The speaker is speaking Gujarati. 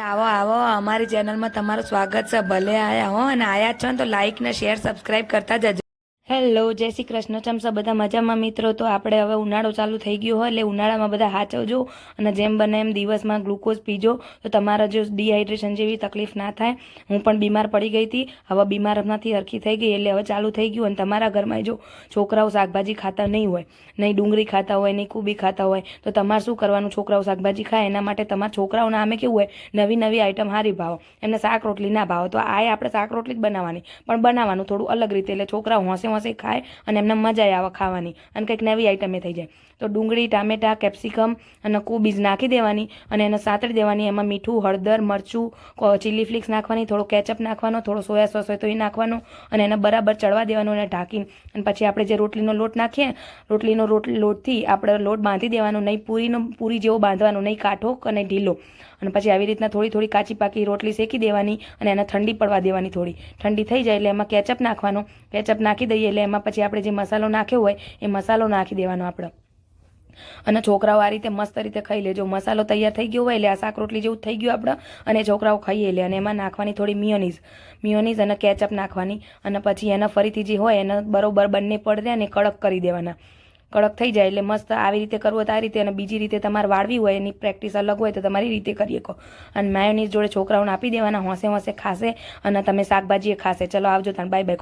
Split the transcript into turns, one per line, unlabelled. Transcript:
આવો આવો, અમારી ચેનલમાં તમારું સ્વાગત છે. ભલે આયા હો અને આયા જ છો ને તો લાઈક ને શેર સબસ્ક્રાઇબ કરતા જજો. હેલો, જય શ્રી કૃષ્ણ. ચમસા બધા મજામાં મિત્રો? તો આપણે હવે ઉનાળો ચાલુ થઈ ગયો હોય એટલે ઉનાળામાં બધા હાચવજો અને જેમ બને એમ દિવસમાં ગ્લુકોઝ પીજો. તો તમારા જો ડિહાઇડ્રેશન જેવી તકલીફ ના થાય, હું પણ બીમાર પડી ગઈ હતી. હવે બીમાર નથી હરખી થઈ ગઈ એટલે હવે ચાલુ થઈ ગયું. અને તમારા ઘરમાં જો છોકરાઓ શાકભાજી ખાતા નહીં હોય, નહીં ડુંગળી ખાતા હોય, નહીં કુબી ખાતા હોય, તો તમારે શું કરવાનું? છોકરાઓ શાકભાજી ખાય, એના માટે તમારા છોકરાઓને આમે કેવું હોય? નવી નવી આઈટમ હારી ભાવો. એમને શાક રોટલી ના ભાવો. તો આ આપણે શાક રોટલી જ બનાવવાની. પણ બનાવવાનું થોડું અલગ રીતે. એટલે છોકરાઓ હોંશે હોંશે ખાય અને એમને મજા આવે ખાવાની. અને કંઈક નવી આઈટમે થઈ જાય. તો ડુંગળી, ટામેટા કેપ્સિકમ અને કોબીજ નાખી દેવાની અને એને સાતળી દેવાની. એમાં મીઠું, હળદર, મરચું ચીલી ફ્લિક્સ નાખવાની, થોડો કેચઅપ નાખવાનો, થોડો સોયા સોસ હોય તો એ નાખવાનો અને એને બરાબર ચડવા દેવાનું અને ઢાંકીને. અને પછી આપણે જે રોટલીનો લોટ નાખીએ, રોટલીનો રોટ, લોટથી આપણે લોટ બાંધી દેવાનો. નહીં પૂરીનો, પૂરી જેવો બાંધવાનો, નહીં કાઠો અને ઢીલો. અને પછી આવી રીતના થોડી થોડી કાચી પાકી રોટલી શેકી દેવાની અને એને ઠંડી પડવા દેવાની થોડી. ઠંડી થઈ જાય એટલે એમાં કેચઅપ નાખવાનો. કેચઅપ નાખી દઈએ એટલે એમાં પછી આપણે જે મસાલો નાખ્યો હોય, એ મસાલો નાખી દેવાનો આપણે. અને છોકરાઓ આ રીતે મસ્ત રીતે ખાઈ લેજો. મસાલો તૈયાર થઈ ગયો હોય એટલે આ શાક રોટલી જેવું થઈ ગયું આપણે, અને છોકરાઓ ખાઈએ લે અને એમાં નાખવાની થોડી મિયોનીઝ મિયોનીઝ અને કેચઅપ નાખવાની. અને પછી એના ફરીથી જે હોય, એને બરોબર બંને પડે અને કડક કરી દેવાના. કડક થઈ જાય એટલે મસ્ત આવી રીતે કરવું તો આ રીતે અને બીજી રીતે તમારે વાળવી હોય, એની પ્રેક્ટિસ અલગ હોય તો તમારી રીતે કરી શકો. અને માયોનીઝ જોડે છોકરાઓને આપી દેવાના, હોંશે હોંશે ખાશે અને તમે શાકભાજી ખાશે. ચલો આવજો તમે બાય બાય